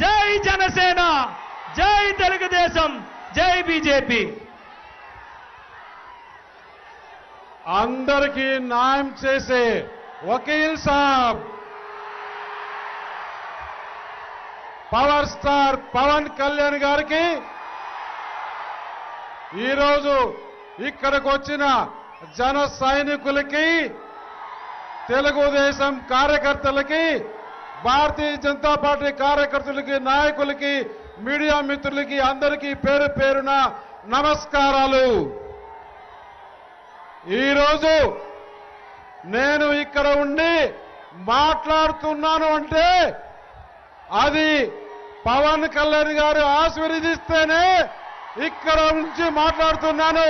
జై జనసేన జై తెలుగుదేశం జై బీజేపీ. అందరికీ న్యాయం చేసే వకీల్ సాబ్. పవర్ స్టార్ పవన్ కళ్యాణ్ గారికి ఈరోజు ఇక్కడికి వచ్చిన జన సైనికులకి తెలుగుదేశం కార్యకర్తలకి భారతీయ జనతా పార్టీ కార్యకర్తలకి నాయకులకి మీడియా మిత్రులకి అందరికీ పేరు పేరున నమస్కారాలు. ఈరోజు నేను ఇక్కడ ఉండి మాట్లాడుతున్నాను అంటే అది పవన్ కళ్యాణ్ గారు ఆశీర్వదిస్తేనే ఇక్కడ నుంచి మాట్లాడుతున్నాను.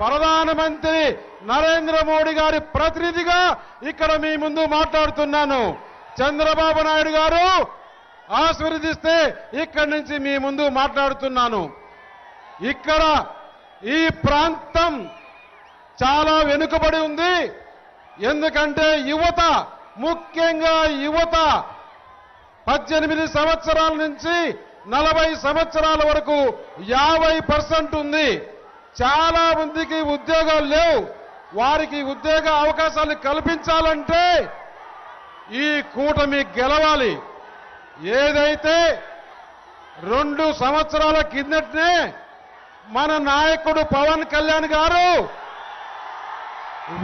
ప్రధానమంత్రి నరేంద్ర మోడీ గారి ప్రతినిధిగా ఇక్కడ మీ ముందు మాట్లాడుతున్నాను. చంద్రబాబు నాయుడు గారు ఆశీర్వదిస్తే ఇక్కడి నుంచి మీ ముందు మాట్లాడుతున్నాను. ఇక్కడ ఈ ప్రాంతం చాలా వెనుకబడి ఉంది. ఎందుకంటే యువత ముఖ్యంగా యువత పద్దెనిమిది సంవత్సరాల నుంచి నలభై సంవత్సరాల వరకు యాభై పర్సెంట్ ఉంది. చాలా మందికి ఉద్యోగాలు లేవు. వారికి ఉద్యోగ అవకాశాలు కల్పించాలంటే ఈ కూటమి గెలవాలి. ఏదైతే రెండు సంవత్సరాల కిందటనే మన నాయకుడు పవన్ కళ్యాణ్ గారు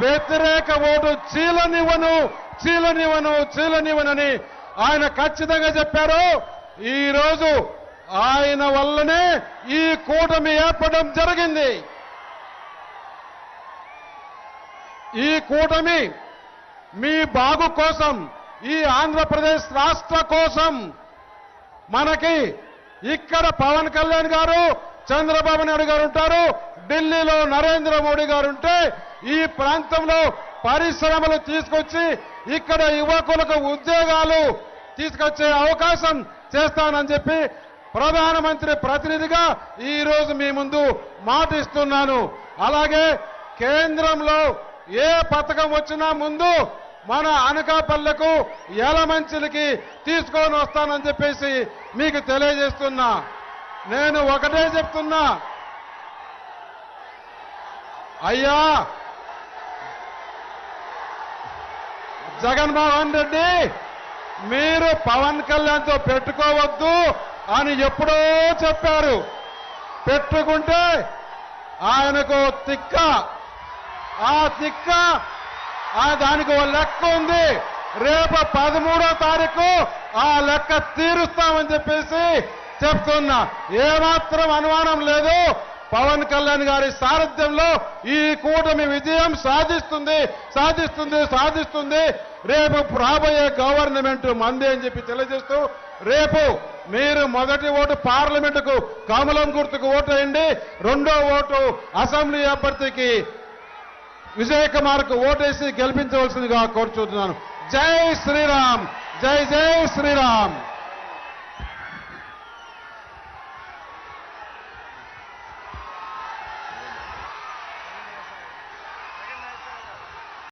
వ్యతిరేక ఓటు చీలనివ్వను చీలనివ్వను చీలనివ్వనని ఆయన ఖచ్చితంగా చెప్పారు. ఈరోజు ఆయన వల్లనే ఈ కూటమి ఏర్పడడం జరిగింది. ఈ కూటమి మీ బాగు కోసం ఈ ఆంధ్రప్రదేశ్ రాష్ట్ర కోసం మనకి ఇక్కడ పవన్ కళ్యాణ్ గారు చంద్రబాబు నాయుడు గారు ఉంటారు ఢిల్లీలో నరేంద్ర మోడీ గారు ఉంటే ఈ ప్రాంతంలో పరిశ్రమలు తీసుకొచ్చి ఇక్కడ యువకులకు ఉద్యోగాలు తీసుకొచ్చే అవకాశం చేస్తానని చెప్పి ప్రధానమంత్రి ప్రతినిధిగా ఈ రోజు మీ ముందు మాటిస్తున్నాను. అలాగే కేంద్రంలో ఏ పథకం వచ్చినా ముందు మన అనకాపల్లెకు ఎలమంచిలకి తీసుకొని వస్తానని చెప్పేసి మీకు తెలియజేస్తున్నా. నేను ఒకటే చెప్తున్నా. అయ్యా! జగన్మోహన్ రెడ్డి మీరు పవన్ కళ్యాణ్తో పెట్టుకోవద్దు అని ఎప్పుడో చెప్పారు. పెట్టుకుంటే ఆయనకు తిక్క. ఆ తిక్క ఆ దానికి ఓ లెక్క ఉంది. రేపు పదమూడో తారీఖు ఆ లెక్క తీరుస్తామని చెప్పేసి చెప్తున్నా. ఏమాత్రం అనుమానం లేదు. పవన్ కళ్యాణ్ గారి సారథ్యంలో ఈ కూటమి విజయం సాధిస్తుంది సాధిస్తుంది సాధిస్తుంది. రేపు రాబోయే గవర్నమెంట్ మంది అని చెప్పి తెలియజేస్తూ రేపు మీరు మొదటి ఓటు పార్లమెంటుకు కమలం గుర్తుకు ఓటు వేయండి. రెండో ఓటు అసెంబ్లీ అభ్యర్థికి విజయకుమార్కు ఓటేసి గెలిపించవలసిందిగా కోరుచుతున్నాను జై శ్రీరామ్! జై జై శ్రీరామ్!